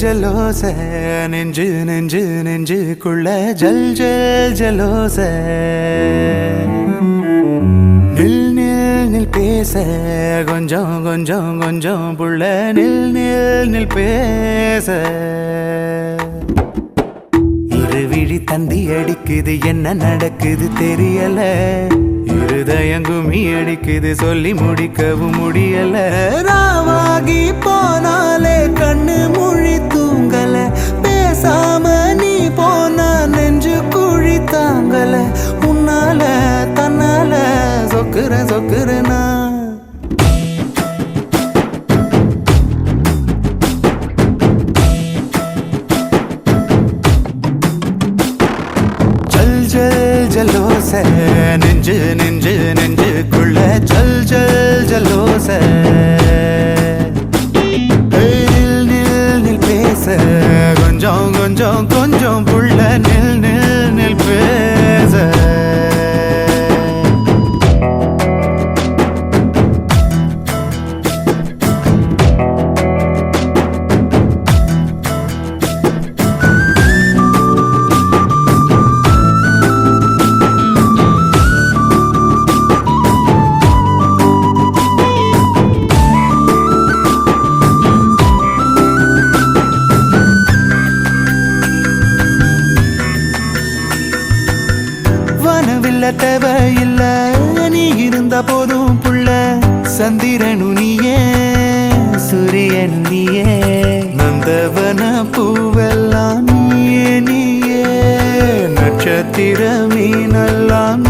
ஜலோச நெஞ்சு நெஞ்சு நெஞ்சுக்குள்ள ஜல் ஜல் ஜலோச. நில் நில் நில் பேச கொஞ்சம் கொஞ்சம் கொஞ்சம் புள்ள நில் நில் நில் பேச. இருவிழி தந்தி அடிக்குது என்ன நடக்குது தெரியல. இருதயங்குமி அடிக்குது சொல்லி முடிக்கவும் முடியல. ராவாகி போனாலே கண்ணு மொழி தூங்கல. பேசாம நீ போனா நெஞ்சு குழி தாங்கல. உன்னால தன்னால சொக்குற சொக்குறனா கொஞ்சம் புள்ள நெல் நெல் நெல் பேச. மாத்திரமே நல்லாமே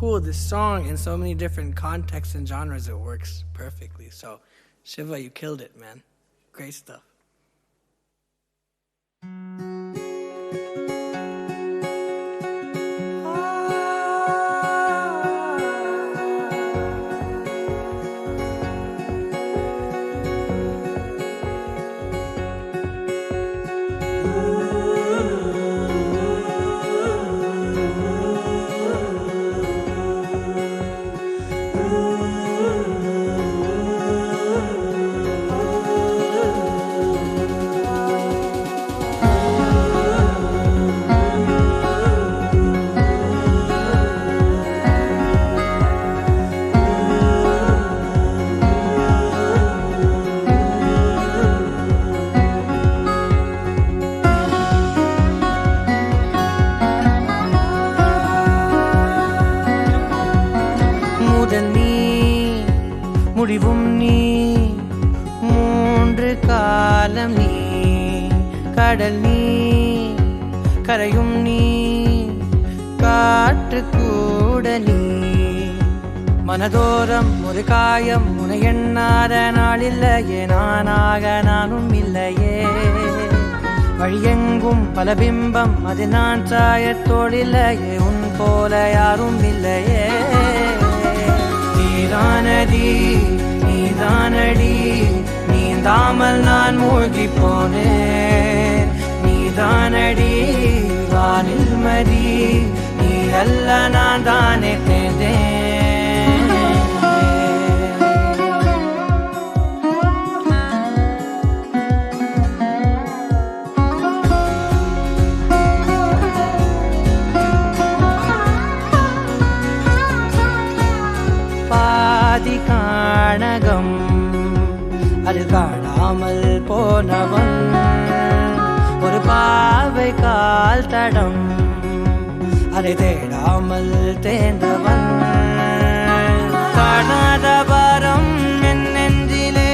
cool. This song, in so many different contexts and genres, it works perfectly. So, Shiva, you killed it, man. Great stuff. மனதோரம் ஒரு காயம் உன எண்ணாத நாள் இல்லையே நானாக நானும் இல்லையே. வழியெங்கும் பல பிம்பம் அது நான் சாயத்தோடில்லையே உன் போல யாரும் இல்லையே. நீதானடி நீதானடி நீந்தாமல் நான் மூழ்கி போனேன். நீதானடி வானில் மதி நீ அல்ல நான் தானே தேர்ந்தேன். பாதி காணகம். அது காணாமல் போனவன். ஒரு பாவை கால் தடம். அதை தேடாமல் தேர்ந்தவன் காணாத பாரம் என் நெஞ்சிலே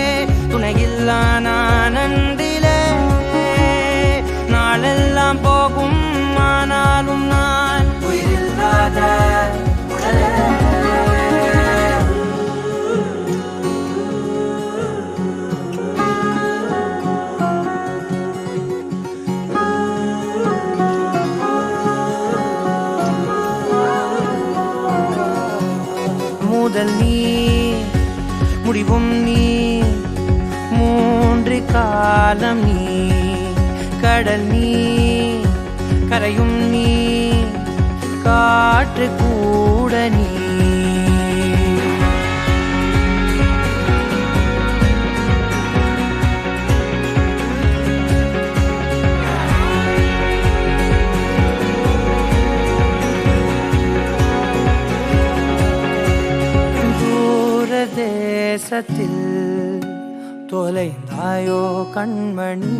துணையில்லா நானந்திலே. நாளெல்லாம் போகும் ஆனாலும் நான் உயிரில்லாத முதல் நீ முடிவும் நீ மூன்று காலம் நீ கடல் நீ கரையும் நீ காற்று கூட நீ தேசத்தில் தொலைந்தாயோ கண்மணி?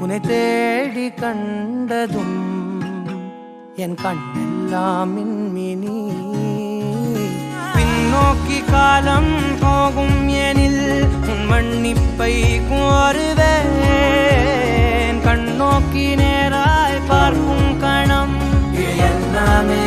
உன்னை தேடி கண்டதும் என் கண்ணெல்லாம் மின்மினி. பின்னோக்கி காலம் போகும் எனில் உன் மன்னிப்பை கோருவேன். கண்ணோக்கி நேராய் பார்க்கும் கணம். இது எல்லாமே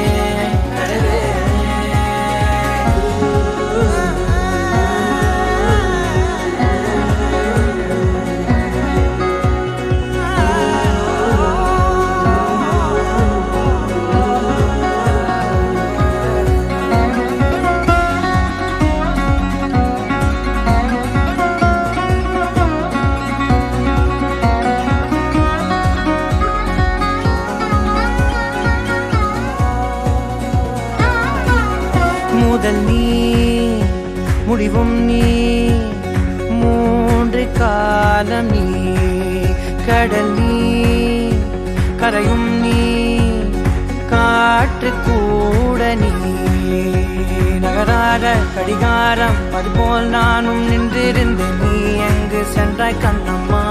முதல் நீ முடிவும் நீ மூன்று காலம் நீ கடல் நீ கரையும் நீ காற்று கூட நீ. நகராத கடிகாரம் அதுபோல் நானும் நின்றிருந்து நீ எங்கு சென்றாய் கண்ணம்மா?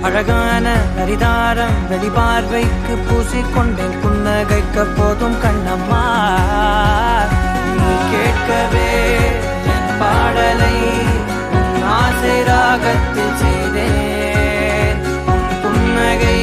அழகான நரிதாரம் வெளிபார்வைக்கு பூசிக்கொண்டேன். புன்னகைக்க போதும் கண்ணம்மா. கேட்கவே என் பாடலை ஆசை ராகத்தில் செய்தேன். புன்னகை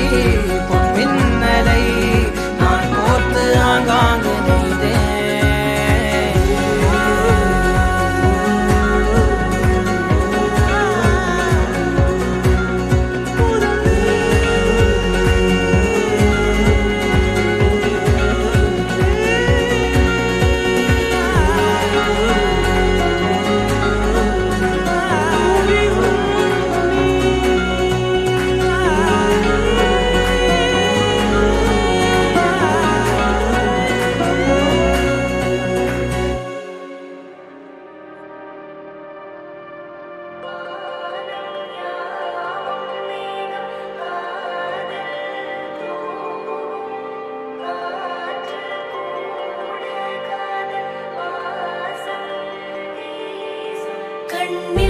me.